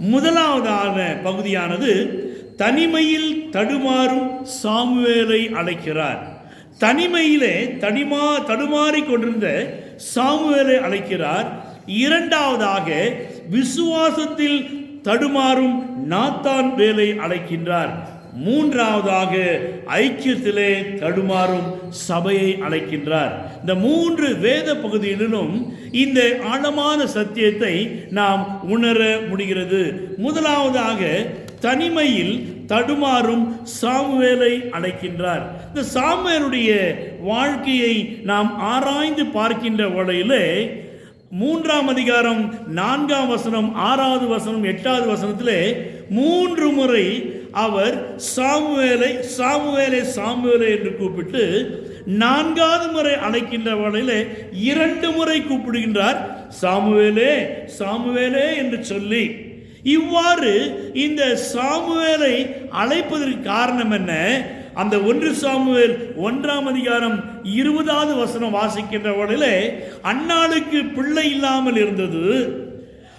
முதலாவதான பகுதியானது தனிமையில் தடுமாறும் சாமுவேலை அழைக்கிறார். தனிமையிலே தனிமா தடுமாறிக் கொண்டிருந்த சாமுவேலை அழைக்கிறார். இரண்டாவதாக விசுவாசத்தில் தடுமாறும் நாத்தான் வேலை அழைக்கின்றார். மூன்றாவதாக ஐக்கியத்திலே தடுமாறும் சபையை அழைக்கின்றார். இந்த மூன்று வேத பகுதியிலும் இந்த ஆழமான சத்தியத்தை நாம் உணர முடிகிறது. முதலாவதாக தனிமையில் தடுமாறும் சாமுவேலை அழைக்கின்றார். இந்த சாமுவேலுடைய வாழ்க்கையை நாம் ஆராய்ந்து பார்க்கின்ற வழியிலே மூன்றாம் அதிகாரம் நான்காம் வசனம் ஆறாவது வசனம் எட்டாவது வசனத்திலே மூன்று முறை அவர் சாமுவேலை சாமுவேலை சாமுவேலை என்று கூப்பிட்டு நான்காவது முறை அழைக்கின்ற வேளையிலே இரண்டு முறை கூப்பிடுகின்றார். சாமுவேலே சாமுவேலே என்று சொல்லி. இவ்வாறு இந்த சாமுவேலை அழைப்பதற்கு காரணம் என்ன? அந்த ஒன்று சாமுவேல் ஒன்றாம் அதிகாரம் இருபதாவது வசனம் வாசிக்கின்ற வேளையிலே அன்னாளுக்கு பிள்ளை இல்லாமல் இருந்தது.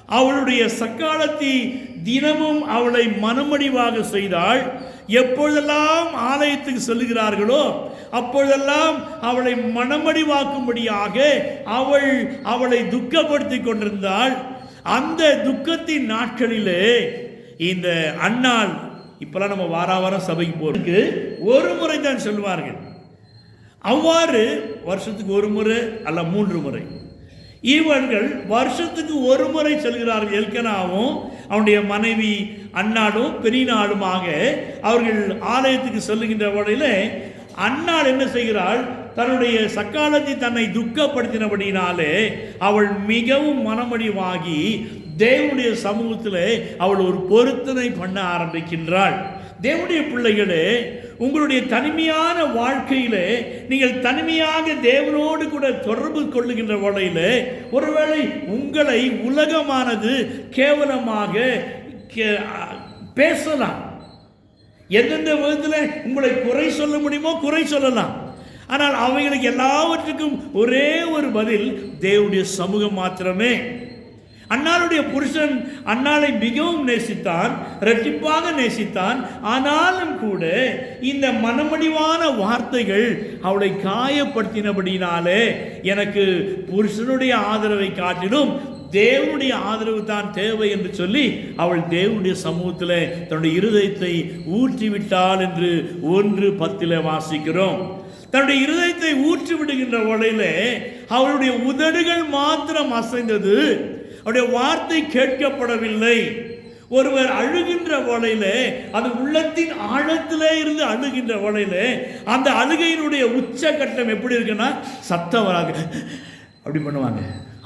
அவளுடைய சக்காலத்தி தினமும் அவளை மனமடிவாக செய்தாள். எப்பொழுதெல்லாம் ஆலயத்துக்கு செல்கிறார்களோ அப்பொழுதெல்லாம் அவளை மனமடிவாக்கும்படியாக அவள் அவளை துக்கப்படுத்தி கொண்டிருந்தாள். அந்த துக்கத்தின் நாட்களிலே இந்த அண்ணாள் இப்பெல்லாம் நம்ம வார வாரம் சபைக்கு போறதுக்கு ஒரு முறை தான் சொல்லுவார்கள். அவ்வாறு வருஷத்துக்கு ஒரு முறை அல்ல மூன்று முறை. இவர்கள் வருஷத்துக்கு ஒரு முறை செல்கிறார்கள் எல்கனாவும் அவனுடைய மனைவி அன்னாடும் பெரியநாளுமாக அவர்கள் ஆலயத்துக்கு செல்லுகின்ற வழியில அன்னாள் என்ன செய்கிறாள்? தன்னுடைய சக்காலத்தை தன்னை துக்கப்படுத்தினபடினாலே அவள் மிகவும் மனமடிவாகி தேவனுடைய சமூகத்தில் அவள் ஒரு பொருத்தனை பண்ண ஆரம்பிக்கின்றாள். தேவனுடைய பிள்ளைகளே உங்களுடைய தனிமையான வாழ்க்கையிலே நீங்கள் தனிமையாக தேவனோடு கூட தொடர்பு கொள்ளுகின்ற வகையில் ஒருவேளை உங்களை உலகமானது கேவலமாக கே- பேசலாம். எந்தெந்த விதத்தில் உங்களை குறை சொல்ல முடியுமோ குறை சொல்லலாம். ஆனால் அவைகளுக்கு எல்லாவற்றுக்கும் ஒரே ஒரு பதில் தேவனுடைய சமூகம் மாத்திரமே. அன்னாளுடைய புருஷன் அன்னாளை மிகவும் நேசித்தான் இரட்டிப்பாக நேசித்தான். ஆனாலும் கூட இந்த மனமடிவான வார்த்தைகள் அவளை காயப்படுத்தினபடினாலே எனக்கு புருஷனுடைய ஆதரவை காட்டிலும் தேவனுடைய ஆதரவு தான் தேவை என்று சொல்லி அவள் தேவனுடைய சமூகத்தில் தன்னுடைய இருதயத்தை ஊற்றிவிட்டாள் என்று ஒன்று பத்தில் வாசிக்கிறோம். தன்னுடைய இருதயத்தை ஊற்றி விடுகின்ற உடையில அவளுடைய உதடுகள் மாத்திரம் அசைந்தது. அவருடைய வார்த்தை கேட்கப்படவில்லை. ஒருவர் அழுகின்ற வலையில அது உள்ளத்தின் ஆழத்திலே இருந்து அழுகின்ற வலையில அந்த அழுகையினுடைய உச்சகட்டம் எப்படி இருக்குன்னா சத்தம் வராது அப்படி பண்ணுவாங்க.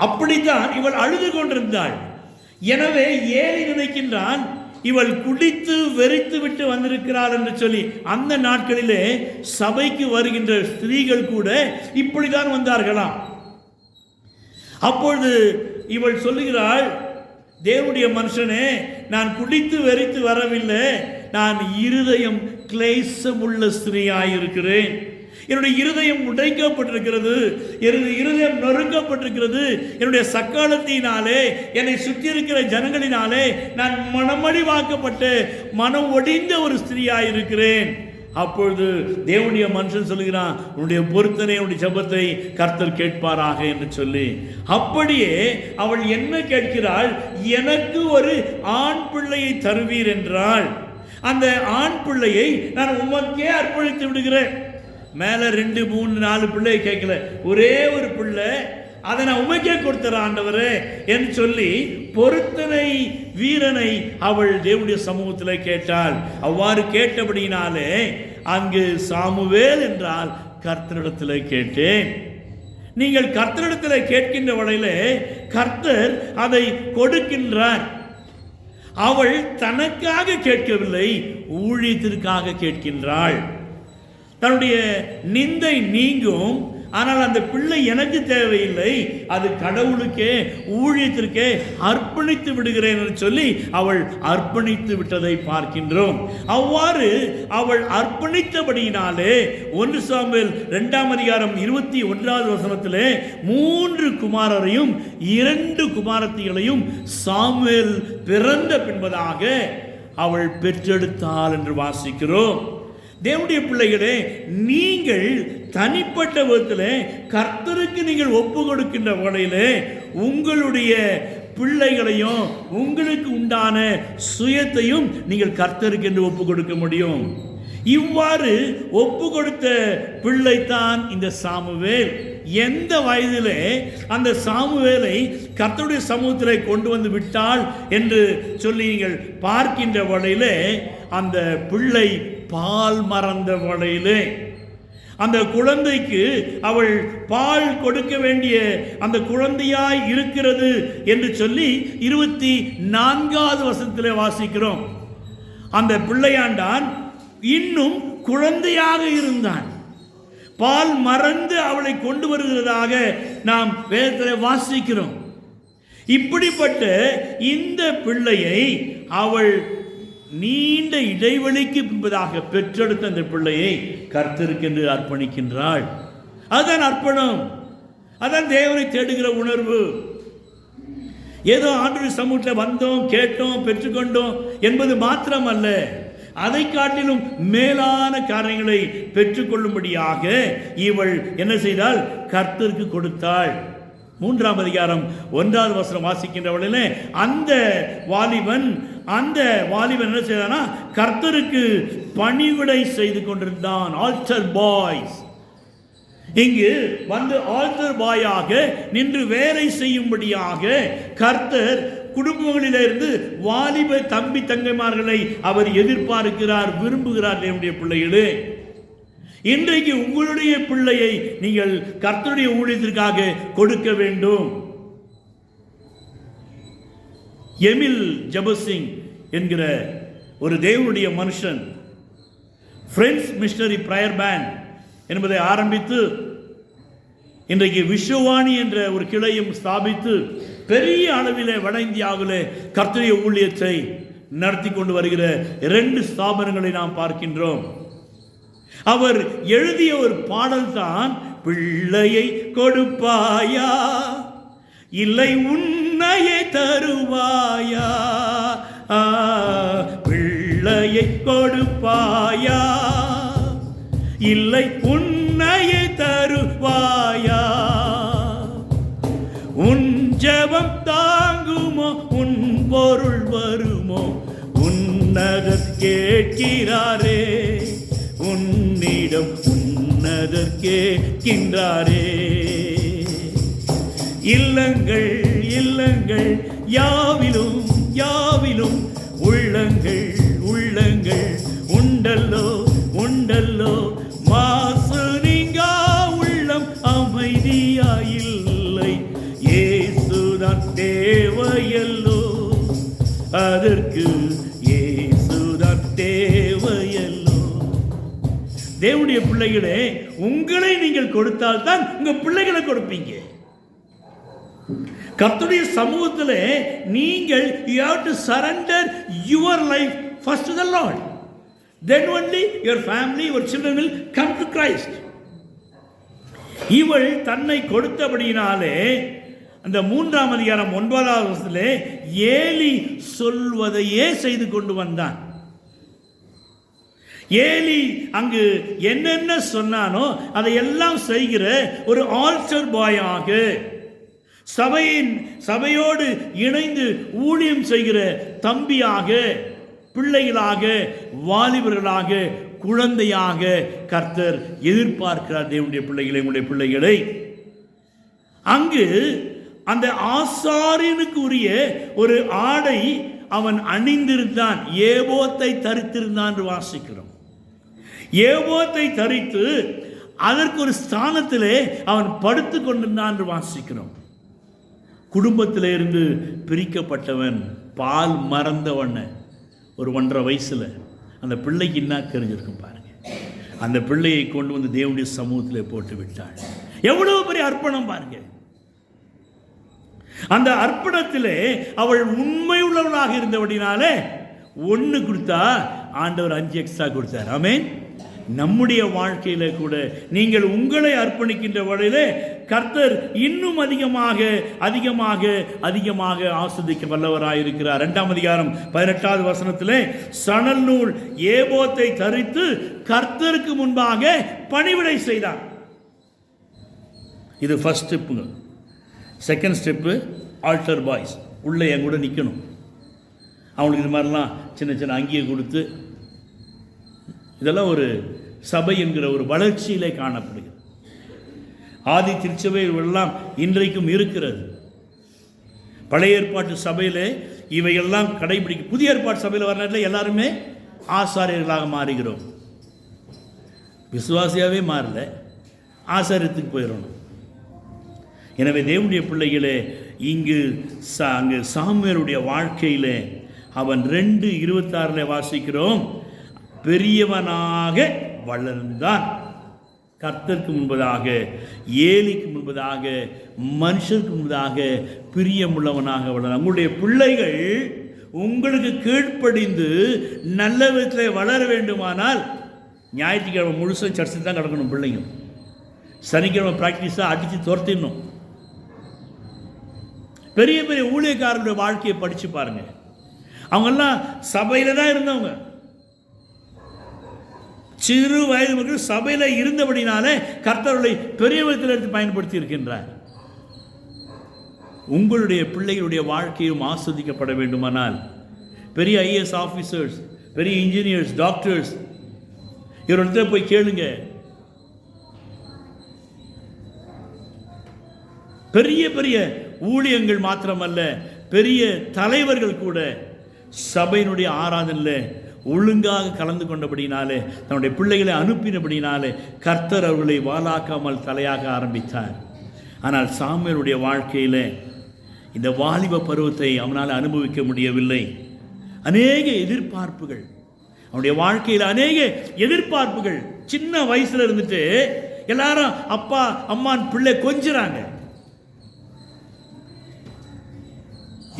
அப்படித்தான் இவள் அழுது கொண்டிருந்தாள். எனவே ஏழை நினைக்கின்றான் இவள் குடித்து வெறித்து விட்டு வந்திருக்கிறாள் என்று சொல்லி அந்த நாட்களிலே சபைக்கு வருகின்ற ஸ்திரீகள் கூட இப்படிதான் வந்தார்களாம். அப்பொழுது இவள் சொல்லுகிறாள் தேவனுடைய மனுஷனே நான் குடித்து வெறித்து வரவில்லை. நான் இருதயம் கிளேசமுள்ள ஸ்திரீயாயிருக்கிறேன் என்னுடைய இருதயம் உடைக்கப்பட்டிருக்கிறது. என்னுடைய இருதயம் நொறுக்கப்பட்டிருக்கிறது. என்னுடைய சக்காலத்தினாலே என்னை சுற்றி இருக்கிற ஜனங்களினாலே நான் மனமடிவாக்கப்பட்டு மனம் ஒடிந்த ஒரு ஸ்திரீயாயிருக்கிறேன் அப்பொழுது தேவனுடைய மனுஷன் சொல்லுகிறான் உன்னுடைய பொருத்தனை உன்னுடைய ஜெபத்தை கர்த்தர் கேட்பாராக என்று சொல்லி அப்படியே அவள் என்ன கேட்கிறாள்? எனக்கு ஒரு ஆண் பிள்ளையை தருவீர் என்றாள். அந்த ஆண் பிள்ளையை நான் உமக்கே அர்ப்பணித்து விடுகிறேன். மேலே ரெண்டு மூணு நாலு பிள்ளையை கேட்கல. ஒரே ஒரு பிள்ளை அதை நான் உமைக்கே கொடுத்துற ஆண்டவரே என்று சொல்லி பொருத்தனை வீரனை அவள் தேவனுடைய சமூகத்தில் கேட்டாள். அவ்வாறு கேட்டபடியினாலே அங்கு சாமுவேல் என்றால் கர்த்தரிடத்தில் கேட்டேன். நீங்கள் கர்த்தரிடத்தில் கேட்கின்ற வகையிலே கர்த்தர் அதை கொடுக்கின்றார். அவள் தனக்காக கேட்கவில்லை ஊழியத்திற்காக கேட்கின்றாள். தன்னுடைய நிந்தை நீங்கும் ஆனால் அந்த பிள்ளை எனக்கு தேவையில்லை. அது கடவுளுக்கே ஊழியத்திற்கே அர்ப்பணித்து விடுகிறேன் என்று சொல்லி அவள் அர்ப்பணித்து விட்டதை பார்க்கின்றோம். அவ்வாறு அவள் அர்ப்பணித்தபடியினாலே ஒன்று சாம்பில் இரண்டாம் அதிகாரம் இருபத்தி ஒன்றாவது வசனத்திலே மூன்று குமாரரையும் இரண்டு குமாரத்திகளையும் சாமுவேல் பிறந்த பின்பதாக அவள் பெற்றெடுத்தாள் என்று வாசிக்கிறோம். தேவனுடைய பிள்ளைகளே நீங்கள் தனிப்பட்ட விதத்தில் கர்த்தருக்கு நீங்கள் ஒப்பு கொடுக்கின்ற வகையில் உங்களுடைய பிள்ளைகளையும் உங்களுக்கு உண்டான சுயத்தையும் நீங்கள் கர்த்தருக்கு என்று ஒப்பு கொடுக்க முடியும். இவ்வாறு ஒப்பு கொடுத்த பிள்ளைத்தான் இந்த சாமுவேல். எந்த வயதிலே அந்த சாமுவேலை கர்த்தருடைய சமூகத்திலே கொண்டு வந்து விட்டால் என்று சொல்லி நீங்கள் பார்க்கின்ற வழியிலே அந்த பிள்ளை பால் மறந்த வழியிலே அந்த குழந்தைக்கு அவள் பால் கொடுக்க வேண்டிய அந்த குழந்தையாய் இருக்கிறது என்று சொல்லி இருபத்தி நான்காவது வசத்தில் வாசிக்கிறோம். அந்த பிள்ளையாண்டான் இன்னும் குழந்தையாக இருந்தான். பால் மறந்து அவளை கொண்டு வருகிறதாக நாம் வேதத்தில் வாசிக்கிறோம். இப்படிப்பட்ட இந்த பிள்ளையை அவள் நீண்ட இடைவெளிக்கு பின்பதாக பெற்றெடுத்த அந்த பிள்ளையை கர்த்தருக்கென்று அர்ப்பணிக்கின்றாள். அதுதான் அர்ப்பணம். அதான் தேவனை தேடுகிற உணர்வு. ஏதோ ஆண்டு சமூகத்தில் வந்தோம் கேட்டோம் பெற்றுக்கொண்டோம் என்பது மாத்திரமல்ல. அதை காட்டிலும் மேலான காரியங்களை பெற்றுக்கொள்ளும்படியாக இவள் என்ன செய்தால் கர்த்தருக்கு கொடுத்தாள். மூன்றாம் அதிகாரம் ஒன்றாவது வசனம் வாசிக்கின்றவளிலே அந்த வாலிபன் அந்த வாலிபன் என்ன செய்தானா கர்த்தருக்கு பணிவிடை செய்து கொண்டிருந்தான் ஆல்டர் பாய்ஸ் இங்கு வந்து ஆல்டர் பாயாக நின்று வேலை செய்யும்படியாக கர்த்தர் குடும்பங்களிலிருந்து வாலிப தம்பி தங்கைமார்களை அவர் எதிர்பார்க்கிறார் விரும்புகிறார் என்னுடைய பிள்ளைகளே. இன்றைக்கு உங்களுடைய பிள்ளையை நீங்கள் கர்த்தருடைய ஊழியத்திற்காக கொடுக்க வேண்டும். எமில் ஜபசிங் என்கிற ஒரு தேவனுடைய மனுஷன் ஃப்ரெண்ட்ஸ் மிஷனரி ப்ரயர் பேண்ட் என்பதை ஆரம்பித்து இன்றைக்கு விஸ்வவாணி என்ற ஒரு கிளையும் ஸ்தாபித்து பெரிய அளவிலே வட இந்தியாவில் கர்த்தரிய ஊழியத்தை நடத்தி கொண்டு வருகிற இரண்டு ஸ்தாபனங்களை நாம் பார்க்கின்றோம். அவர் எழுதிய ஒரு பாடல் தான் பிள்ளையை கொடுப்பாயா? இல்லை உன் பிள்ளையை தருவாயா? பிள்ளையை கொடுப்பாயா? இல்லை புன்னையை தருவாயா? உன் ஜபம் தாங்குமோ? உன் பொருள் வருமோ? உன்னதர் கேட்கிறாரே. உன்னிடம் உன்னதர் கேட்கின்றாரே. இல்லங்கள் உள்ளங்கள் யாவிலும் யாவிலும் உள்ளங்கள் உள்ளங்கள். உண்டல்லோ உண்டல்லோ மாசு நீங்கா உள்ளம் அமைதியாயில்லை. ஏசுதான் தேவையல்லோ. அதற்கு ஏசுதான் தேவையல்லோ. தேவனுடைய பிள்ளைகளே உங்களை நீங்கள் கொடுத்தால்தான் உங்க பிள்ளைகளை கொடுப்பீங்க. கர்த்துடைய சமூகத்தில் நீங்கள் you have to surrender your life first the Lord then only your family your children will come to Christ இவள் தன்னை கொடுத்தபடியினாலே அந்த மூன்றாம் அதிகாரம் ஒன்பதாவது வருஷத்தில் ஏலி சொல்வதையே செய்து கொண்டு வந்தான். ஏலி அங்கு என்னென்ன சொன்னானோ அதையெல்லாம் செய்கிற ஒரு ஆல்சர் பாயாக சபையின் சபையோடு இணைந்து ஊழியம் செய்கிற தம்பியாக பிள்ளைகளாக வாலிபர்களாக குழந்தையாக கர்த்தர் எதிர்பார்க்கிறார் தேவனுடைய பிள்ளைகளை உங்களுடைய பிள்ளைகளை. அங்கு அந்த ஆசாரியனுக்கு உரிய ஒரு ஆடை அவன் அணிந்திருந்தான். ஏபோத்தை தரித்திருந்தான் என்று வாசிக்கிறோம். ஏபோத்தை தரித்து அதற்கு ஒரு ஸ்தானத்திலே அவன் படுத்து கொண்டிருந்தான் என்று வாசிக்கிறோம். குடும்பத்தில் இருந்து பிரிக்கப்பட்டவன் பால் மறந்தவன ஒரு ஒன்றரை வயசுல அந்த பிள்ளைக்கு என்ன தெரிஞ்சிருக்கும் பாருங்க. அந்த பிள்ளையை கொண்டு வந்து தேவனுடைய சமூகத்தில் போட்டு விட்டாள். எவ்வளவு பெரிய அர்ப்பணம் பாருங்க. அந்த அர்ப்பணத்திலே அவள் உண்மை உள்ளவளாக இருந்தபடினாலே ஒன்று கொடுத்தா ஆண்டவர் அஞ்சு எக்ஸ்ட்ரா கொடுத்தார். ஆமென். நம்முடைய வாழ்க்கையில கூட நீங்கள் உங்களை அர்ப்பணிக்கின்ற வழியிலே கர்த்தர் இன்னும் அதிகமாக அதிகமாக அதிகமாக ஆஸ்வதிக்க வல்லவராயிருக்கிறார் இரண்டாம் அதிகாரம் பதினெட்டாவது வசனத்திலே சணல் நூல் ஏபோத்தை தரித்து கர்த்தருக்கு முன்பாக பணிவிடை செய்தார். இது ஃபர்ஸ்ட் ஸ்டெப்புங்க செகண்ட் ஸ்டெப்பு ஆல்டர் பாய்ஸ் உள்ளே என் கூட நிற்கணும் அவங்களுக்கு இது மாதிரிலாம் சின்ன சின்ன அங்கேயே கொடுத்து இதெல்லாம் ஒரு சபை என்கிற ஒரு வளர்ச்சியிலே காணப்படுகிறது. ஆதி திருச்சபை எல்லாம் இன்றைக்கும் இருக்கிறது. பழைய ஏற்பாட்டு சபையில் இவையெல்லாம் கடைபிடிக்கும் புதிய ஏற்பாட்டு சபையில் வர நேரத்தில் எல்லாருமே ஆசாரியர்களாக மாறுகிறோம். விசுவாசியாகவே மாறல. ஆசாரியத்துக்கு போயிடணும் எனவே தேவனுடைய பிள்ளைகளே இங்கு சா அங்கு சாமியருடைய வாழ்க்கையிலே அவன் ரெண்டு இருபத்தாறில் வாசிக்கிறோம். பெரியவனாக வளர்ந்தான். கர்த்தருக்கு முன்பதாக ஏலிக்கு முன்பதாக மனுஷருக்கு முன்பதாக பிரியமுள்ளவனாக வளர உங்களுடைய பிள்ளைகள் உங்களுக்கு கீழ்ப்படிந்து நல்ல விதத்தில் வளர வேண்டுமானால் ஞாயிற்றுக்கிழமை முழுசும் சர்ச்சில் தான் கிடக்கணும் பிள்ளைங்க. சனிக்கிழமை ப்ராக்டிஸாக அடித்து துரத்திடணும். பெரிய பெரிய ஊழியக்காரருடைய வாழ்க்கையை படித்து பாருங்கள் அவங்கெல்லாம் சபையில் தான் இருந்தவங்க. சிறு வயது மக்கள் சபையில் இருந்தபடினாலே கர்த்தர்களை பெரிய விதத்தில் எடுத்து பயன்படுத்தி இருக்கின்றார் உங்களுடைய பிள்ளைகளுடைய வாழ்க்கையும் ஆஸ்வதிக்கப்பட வேண்டுமானால் பெரிய ஐஏஎஸ் ஆஃபீஸர்ஸ் பெரிய இன்ஜினியர்ஸ் டாக்டர்ஸ் இவரிடத்துல போய் கேளுங்க. பெரிய பெரிய ஊழியங்கள் மாத்திரமல்ல பெரிய தலைவர்கள் கூட சபையினுடைய ஆராதனையில் ஒழுங்காக கலந்து கொண்டபடினாலே தன்னுடைய பிள்ளைகளை அனுப்பினபடினாலே கர்த்தர் அவர்களை வாலாக்காமல் தலையாக ஆரம்பித்தார். ஆனால் சாமியருடைய வாழ்க்கையில் இந்த வாலிப பருவத்தை அவனால் அனுபவிக்க முடியவில்லை. அநேக எதிர்பார்ப்புகள் அவனுடைய வாழ்க்கையில் அநேக எதிர்பார்ப்புகள் சின்ன வயசுல இருந்துட்டு எல்லாரும் அப்பா அம்மான் பிள்ளை கொஞ்சுறாங்க.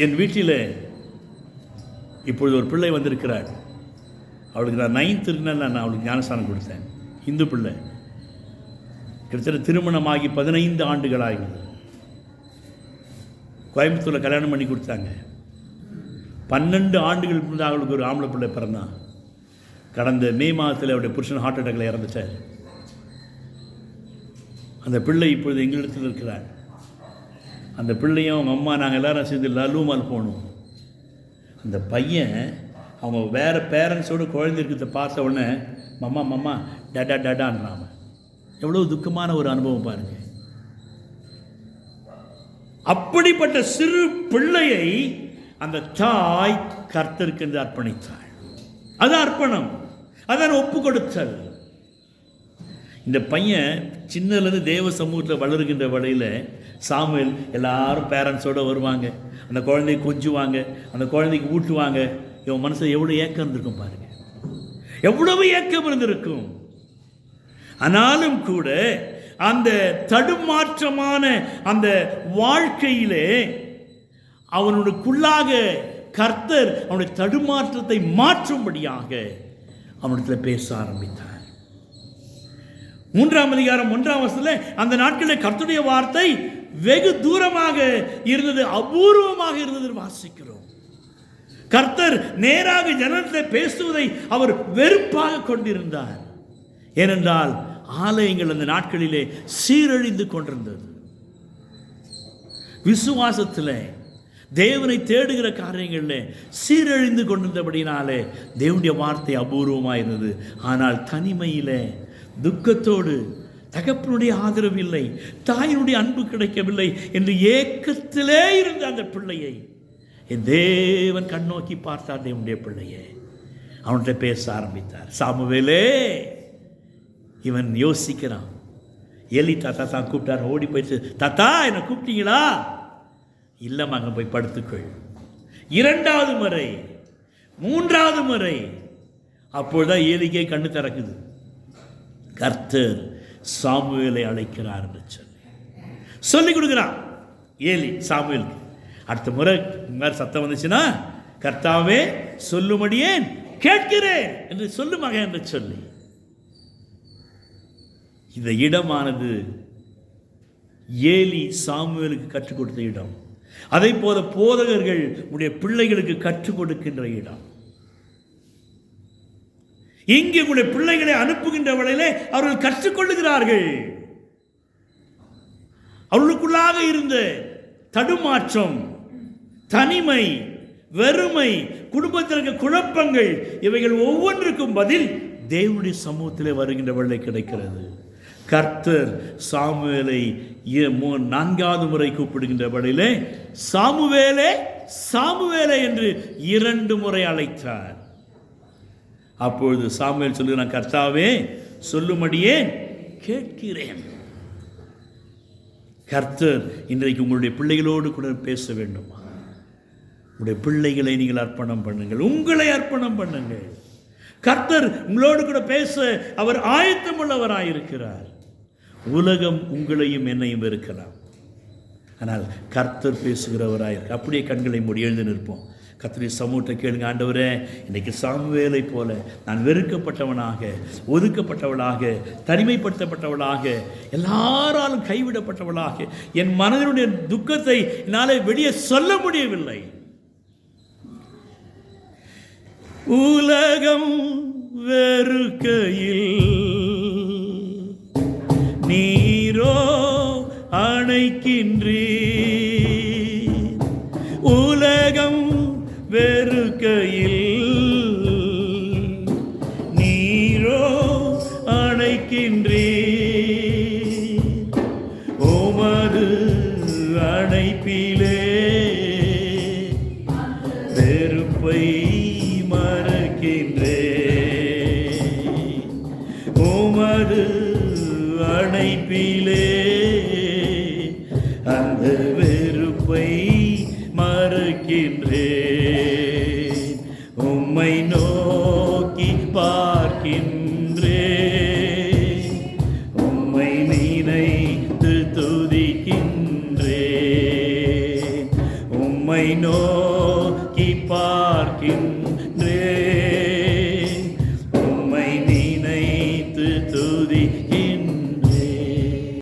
என் வீட்டில் இப்பொழுது ஒரு பிள்ளை வந்திருக்கிறார். அவளுக்கு நான் நைன்த் இருக்குன்னா நான் அவளுக்கு ஞானஸ்தானம் கொடுத்தேன். இந்து பிள்ளை. கிட்டத்தட்ட திருமணமாகி பதினைந்து ஆண்டுகள் ஆகிறது கோயம்புத்தூரில் கல்யாணம் பண்ணி கொடுத்தாங்க. பன்னெண்டு ஆண்டுகள் முன்னாடி அவளுக்கு ஒரு ஆம்பளை பிள்ளை பிறந்தான். கடந்த மே மாதத்தில் அவருடைய புருஷன் ஹார்ட் அட்டாக்ல இறந்துட்டார். அந்த பிள்ளை இப்பொழுது எங்களிடத்தில் இருக்கிறார். அந்த பிள்ளையும் அவங்க அம்மா நாங்கள் எல்லாரும் சேர்ந்து லலூமால் போனோம். அந்த பையன் அவங்க வேறு பேரண்ட்ஸோடு குழந்தை இருக்கிறத பார்த்த உடனே மம்மா மம்மா டடா டடான்றான் அவன் எவ்வளோ துக்கமான ஒரு அனுபவம் பாருங்க. அப்படிப்பட்ட சிறு பிள்ளையை அந்த தாய் கர்த்தருக்கு என்று அர்ப்பணித்தாள். அது அர்ப்பணம் அதான் ஒப்பு கொடுத்தல். இந்த பையன் சின்னதுலேருந்து தேவ சமூகத்தில் வளருகின்ற வழியில் சாமுவேல் எல்லாரும் பேரண்ட்ஸோடு வருவாங்க. அந்த குழந்தைய கொஞ்சுவாங்க அந்த குழந்தைக்கு ஊட்டுவாங்க. இவன் மனசில் எவ்வளோ ஏக்கம் இருந்திருக்கும் பாருங்க. எவ்வளவு ஏக்கம் இருந்திருக்கும். ஆனாலும் கூட அந்த தடுமாற்றமான அந்த வாழ்க்கையிலே அவனுக்குள்ளாக கர்த்தர் அவனுடைய தடுமாற்றத்தை மாற்றும்படியாக அவனிடத்தில் பேச ஆரம்பித்தார். மூன்றாம் அதிகாரம் ஒன்றாம் வருஷத்தில் அந்த நாட்களில் கர்த்தருடைய வார்த்தை வெகு தூரமாக இருந்தது அபூர்வமாக இருந்தது வாசிக்கிறோம். கர்த்தர் நேராக ஜனத்தில் பேசுவதை அவர் வெறுப்பாக கொண்டிருந்தார். ஏனென்றால் ஆலயங்கள் அந்த நாட்களிலே சீரழிந்து கொண்டிருந்தது. விசுவாசத்தில் தேவனை தேடுகிற காரியங்களில் சீரழிந்து கொண்டிருந்தபடினாலே தேவனுடைய வார்த்தை அபூர்வமாக இருந்தது ஆனால் தனிமையில் துக்கத்தோடு தகப்பனுடைய ஆதரவு இல்லை தாயினுடைய அன்பு கிடைக்கவில்லை என்று ஏக்கத்திலே இருந்த அந்த பிள்ளையை என் தேவன் கண்ணோக்கி பார்த்தார் தேவனுடைய பிள்ளையை. அவன்கிட்ட பேச ஆரம்பித்தார். சாமுவேலே இவன் யோசிக்கிறான். எலி தாத்தா தான் கூப்பிட்டார் ஓடி போயிடுச்சு. தாத்தா என்னை கூப்பிட்டீங்களா? இல்லைம்மா அங்கே போய் படுத்துக்கொள். இரண்டாவது முறை மூன்றாவது முறை அப்பொழுதுதான் ஏலிக்கே கண்ணு திறக்குது. கர்த்தர் சாமுவேலை அழைக்கிறார் என்று சொல்லி. சொல்லிக் கொடுக்குறான். ஏலி சாமுவேலுக்கு. அடுத்த முறை இந்த மாதிரி சத்தம் வந்துச்சுன்னா கர்த்தாவே சொல்லும்படியேன் கேட்கிறேன் என்று சொல்லு மகன் என்று சொல்லி. இந்த இடமானது ஏலி சாமுவேலுக்கு கற்றுக் கொடுத்த இடம். அதை போல போதகர்கள் உடைய பிள்ளைகளுக்கு கற்றுக் கொடுக்கின்ற இடம். இங்கே உங்களுடைய பிள்ளைகளை அனுப்புகின்ற வழியிலே அவர்கள் கற்றுக்கொள்ளுகிறார்கள் அவர்களுக்குள்ளாக இருந்த தடுமாற்றம் தனிமை வெறுமை குடும்பத்தில் இருக்க குழப்பங்கள் இவைகள் ஒவ்வொன்றுக்கும் பதில் தேவனுடைய சமூகத்திலே வருகின்ற வெள்ளை கிடைக்கிறது. கர்த்தர் சாமுவேலை இ- மூ- நான்காவது முறை கூப்பிடுகின்ற வழியிலே சாமுவேலே சாமுவேலே என்று இரண்டு முறை அழைத்தார். அப்பொழுது சாமுவேல் சொல்லுகிறான் கர்த்தாவே சொல்லும்படியே கேட்கிறேன். கர்த்தர் இன்றைக்கு உங்களுடைய பிள்ளைகளோடு கூட பேச வேண்டுமா? உங்களுடைய பிள்ளைகளை நீங்கள் அர்ப்பணம் பண்ணுங்கள். உங்களை அர்ப்பணம் பண்ணுங்கள். கர்த்தர் உங்களோடு கூட பேச அவர் ஆயத்தமுள்ளவராயிருக்கிறார். உலகம் உங்களையும் என்னையும் இருக்கலாம் ஆனால் கர்த்தர் பேசுகிறவராயிருக்கு அப்படியே கண்களை மூடி எழுந்து நிற்போம். கத்திரி சமூகத்தை கேளுங்க ஆண்டவரே இன்னைக்கு சாமுவேலை போல நான் வெறுக்கப்பட்டவனாக ஒதுக்கப்பட்டவளாக தனிமைப்படுத்தப்பட்டவளாக எல்லாராலும் கைவிடப்பட்டவளாக என் மனதினுடைய துக்கத்தை என்னால் வெளியே சொல்ல முடியவில்லை. உலகம் வெறுக்கையில் அணைப்பிலே